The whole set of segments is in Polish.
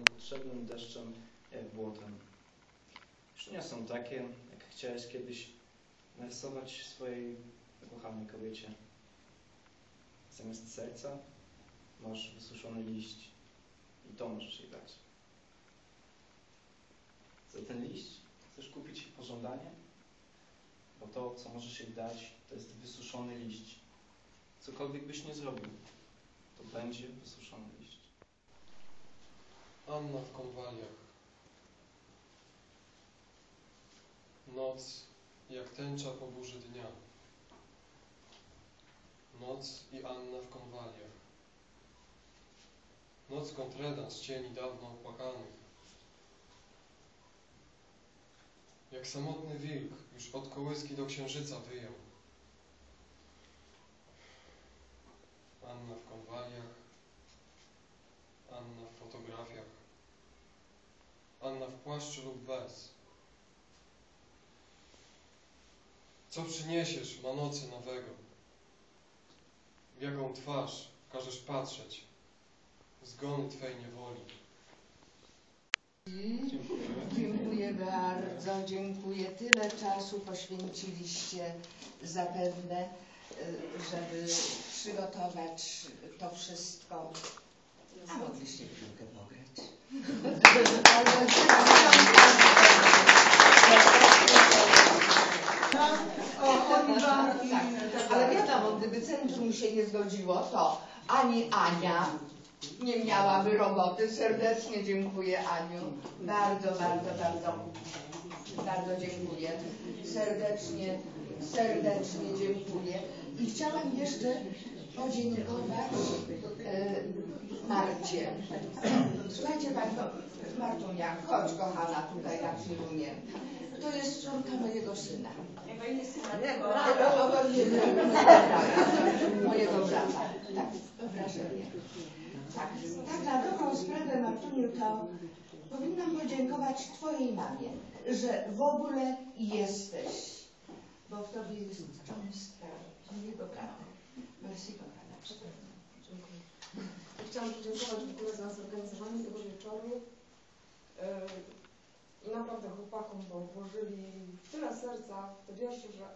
niepotrzebnym deszczem jak błotem. Nie są takie, jak chciałeś kiedyś narysować swojej ukochanej kobiecie. Zamiast serca masz wysuszony liść i to możesz jej dać. Za ten liść chcesz kupić pożądanie? Bo to, co możesz jej dać, to jest wysuszony liść. Cokolwiek byś nie zrobił, to będzie wysuszony liść. Anna w konwaliach. Noc jak tęcza po burzy dnia. Noc i Anna w konwaliach. Noc kontredans cieni dawno opłakanych. Jak samotny wilk już od kołyski do księżyca wyjął. Anna w konwaliach. Anna. Anna w płaszczu lub bez. Co przyniesiesz ma nocy nowego? W jaką twarz każesz patrzeć? Zgony Twej niewoli. Dziękuję bardzo, dziękuję. Tyle czasu poświęciliście zapewne, y, żeby przygotować to wszystko. A mogliście piłkę pograć. Ale wiadomo, gdyby centrum się nie zgodziło, to ani Ania nie miałaby roboty. Serdecznie dziękuję Aniu. Bardzo, bardzo, bardzo, bardzo dziękuję. Serdecznie, serdecznie dziękuję. I chciałam jeszcze podziękować e, Marcie. Słuchajcie Państwo, Martunia, chodź kochana tutaj na filmie. To jest córka mojego syna. Mojego brata. Tak, wrażenie. Tak, tak na dobrą sprawę, Martuniu, to powinnam podziękować Twojej mamie, że w ogóle jesteś, bo w Tobie jest cząstka mojego brata. Merci, kochana. Przepraszam. Dziękuję. Chciałam podziękować w ogóle za zorganizowanie tego wieczoru i naprawdę chłopakom, bo włożyli tyle serca w te wiersze, że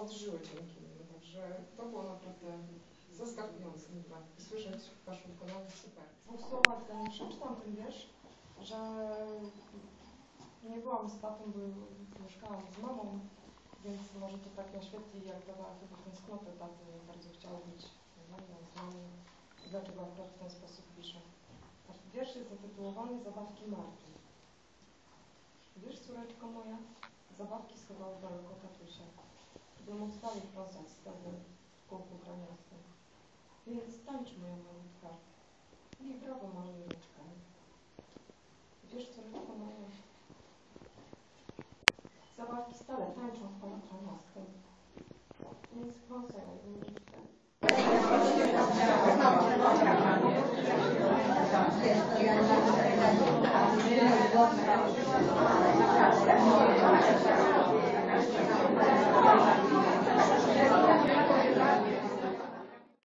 odżyły dzięki nim. Także to było naprawdę zaskakujące tak słyszeć w Waszym wykonaniu super. W dwóch słowach przeczytam ten wiersz, że nie byłam z tatą, bo mieszkałam z mamą, więc może to tak naświetli, jak dawała chyba tęsknotę taty, bardzo chciała być z nami, z nami. I dlaczego akurat w ten sposób piszę. A wiersz jest zatytułowany Zabawki Marty. Wiesz, córeczko moja, zabawki schował daleko tatusia, móc dalej pląsać z tobą w kółku graniastym. Więc tańcz moja malutka, niech brawo malujeczka. Wiesz, córeczko moja, zabawki stale tańczą w kółku graniastym. Więc pląsaj najmniejsze. Jest.